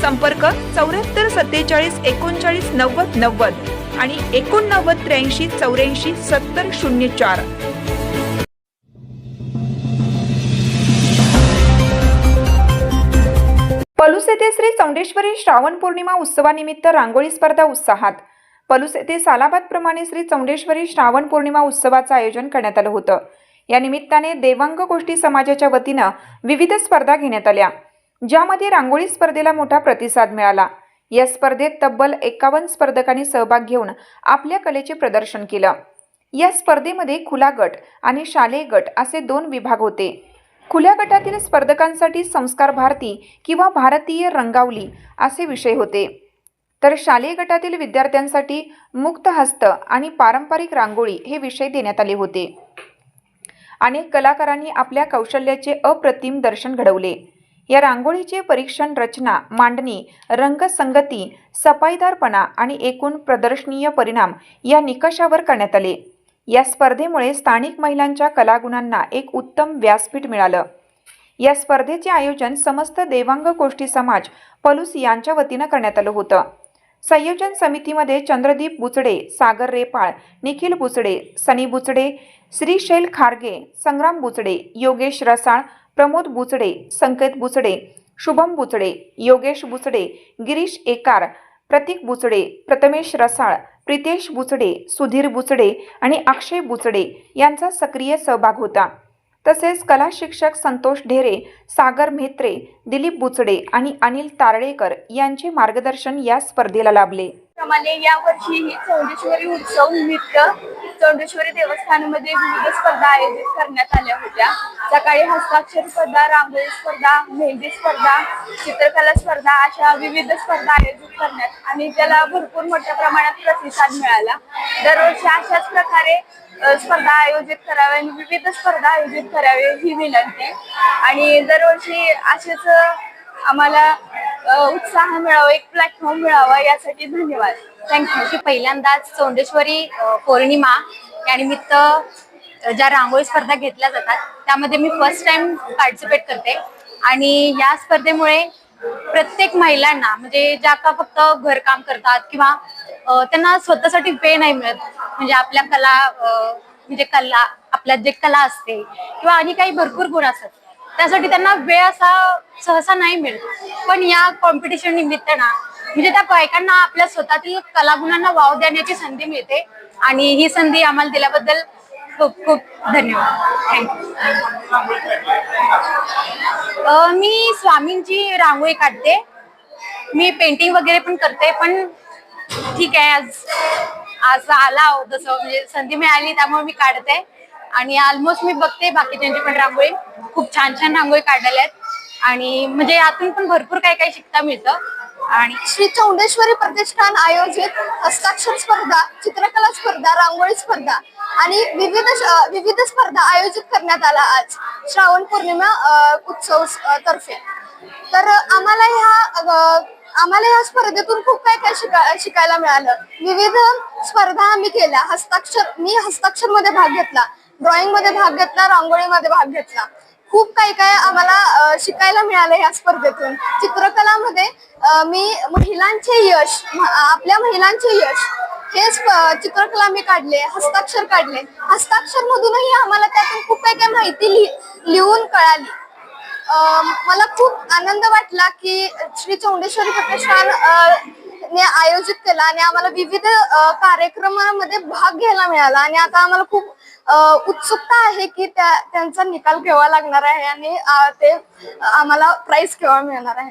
संपर्क चौऱ्याहत्तर सत्तेचाळीस एकोणचाळीस नव्वद नव्वद आणि एकोणनव्वद त्र्याऐंशी चौऱ्याऐंशी सत्तर शून्य चार. पलूस येथे श्री चौंडेश्वरी श्रावण पौर्णिमा उत्सवानिमित्त रांगोळी स्पर्धा उत्साहात. पलूस येथे सालाबादप्रमाणे श्री चौंडेश्वरी श्रावण पौर्णिमा उत्सवाचं आयोजन करण्यात आलं होतं. या निमित्ताने देवांग गोष्टी समाजाच्या वतीनं विविध स्पर्धा घेण्यात आल्या. ज्यामध्ये रांगोळी स्पर्धेला मोठा प्रतिसाद मिळाला. या स्पर्धेत तब्बल एकावन्न स्पर्धकांनी सहभाग घेऊन आपल्या कलेचे प्रदर्शन केलं. या स्पर्धेमध्ये खुला गट आणि शालेय गट असे दोन विभाग होते. खुल्या गटातील स्पर्धकांसाठी संस्कार भारती किंवा भारतीय रंगावली असे विषय होते. तर शालेय गटातील विद्यार्थ्यांसाठी मुक्त हस्त आणि पारंपरिक रांगोळी हे विषय देण्यात आले होते. अनेक कलाकारांनी आपल्या कौशल्याचे अप्रतिम दर्शन घडवले. या रांगोळीचे परीक्षण रचना मांडणी रंगसंगती सफाईदारपणा आणि एकूण प्रदर्शनीय परिणाम या निकषावर करण्यात आले. या स्पर्धेमुळे स्थानिक महिलांच्या कलागुणांना एक उत्तम व्यासपीठ मिळालं. या स्पर्धेचे आयोजन समस्त देवांग गोष्टी समाज पलूस यांच्या वतीनं करण्यात आलं होतं. संयोजन समितीमध्ये चंद्रदीप बुचडे सागर रेपाळ निखिल बुचडे सनी बुचडे श्रीशैल खारगे संग्राम बुचडे योगेश रसाळ प्रमोद बुचडे संकेत बुचडे शुभम बुचडे योगेश बुचडे गिरीश एकार प्रतीक बुचडे प्रथमेश रसाळ प्रितेश बुचडे सुधीर बुचडे आणि अक्षय बुचडे यांचा सक्रिय सहभाग होता. तसेच कला शिक्षक संतोष ढेरे सागर म्हेत्रे दिलीप बुचडे आणि अनिल तारडेकर यांचे मार्गदर्शन या स्पर्धेला लाभले. प्रमाणे यावर्षी ही चौंडेश्वरी उत्सव निमित्त चौंडेश्वरी देवस्थानमध्ये विविध स्पर्धा आयोजित करण्यात आल्या होत्या. सकाळी हस्ताक्षर स्पर्धा रांगोळी स्पर्धा मेहंदी स्पर्धा चित्रकला स्पर्धा अशा विविध स्पर्धा आयोजित करण्यात आणि त्याला भरपूर मोठ्या प्रमाणात प्रतिसाद मिळाला. दरवर्षी अशाच प्रकारे स्पर्धा आयोजित कराव्या आणि विविध स्पर्धा आयोजित करावे ही विनंती. आणि दरवर्षी असेच आम्हाला उत्साह मिळावा एक प्लॅटफॉर्म मिळावा यासाठी धन्यवाद. थँक्यू म्हणजे पहिल्यांदाच चौंडेश्वरी पौर्णिमा या निमित्त ज्या रांगोळी स्पर्धा घेतल्या जातात त्यामध्ये मी फर्स्ट टाइम पार्टिसिपेट करते. आणि या स्पर्धेमुळे प्रत्येक महिलांना म्हणजे ज्या का फक्त घरकाम करतात किंवा त्यांना स्वतःसाठी वेळ नाही मिळत म्हणजे आपल्या कला म्हणजे कला आपल्यात जे कला असते किंवा आणि काही भरपूर गुण असतात त्यासाठी त्यांना वेळ असा सहसा नाही मिळत. पण या कॉम्पिटिशन निमित्त ना म्हणजे त्या बायकांना आपल्या स्वतःतील कलागुणांना वाव देण्याची संधी मिळते. आणि ही संधी आम्हाला दिल्याबद्दल खूप खूप धन्यवाद. थँक्यू मी स्वामींची रांगोळी काढते. मी पेंटिंग वगैरे पण करते पण ठीक आहे आज आज आला आहो तसं म्हणजे संधी मिळाली त्यामुळे मी काढते. आणि ऑलमोस्ट मी बघते बाकीच्यांची पण रांगोळी. खूप छान छान रांगोळी काढलेल्या आहेत. आणि म्हणजे यातून पण भरपूर काही काही शिकता मिळतं. आणि श्री चौंडेश्वरी प्रतिष्ठान आयोजित हस्ताक्षर स्पर्धा चित्रकला स्पर्धा रांगोळी स्पर्धा आणि विविध विविध स्पर्धा आयोजित करण्यात आला आज श्रावण पौर्णिमा उत्सव तर्फे. तर आम्हाला ह्या आम्हाला या स्पर्धेतून खूप काय काय शिका शिकायला मिळालं. विविध स्पर्धा आम्ही केल्या. हस्ताक्षर मी हस्ताक्षरमध्ये भाग घेतला. ड्रॉइंगमध्ये भाग घेतला रांगोळीमध्ये भाग घेतला. खूप काही काय आम्हाला शिकायला मिळालं या स्पर्धेतून. चित्रकलामध्ये मी महिलांचे यश म- आपल्या महिलांचे यश हे स्प- चित्रकला मी काढले हस्ताक्षर काढले. हस्ताक्षर मधूनही आम्हाला त्यातून खूप काही काही माहिती लिहून कळाली. मला खूप आनंद वाटला की श्री चौंडेश्वरी प्रतिष्ठान ने आयोजित केला आणि आम्हाला विविध कार्यक्रमामध्ये भाग घ्यायला मिळाला. आणि आता आम्हाला खूप उत्सुकता आहे की त्या त्यांचा निकाल केव्हा लागणार आहे आणि ते आम्हाला प्राइस केव्हा मिळणार आहे.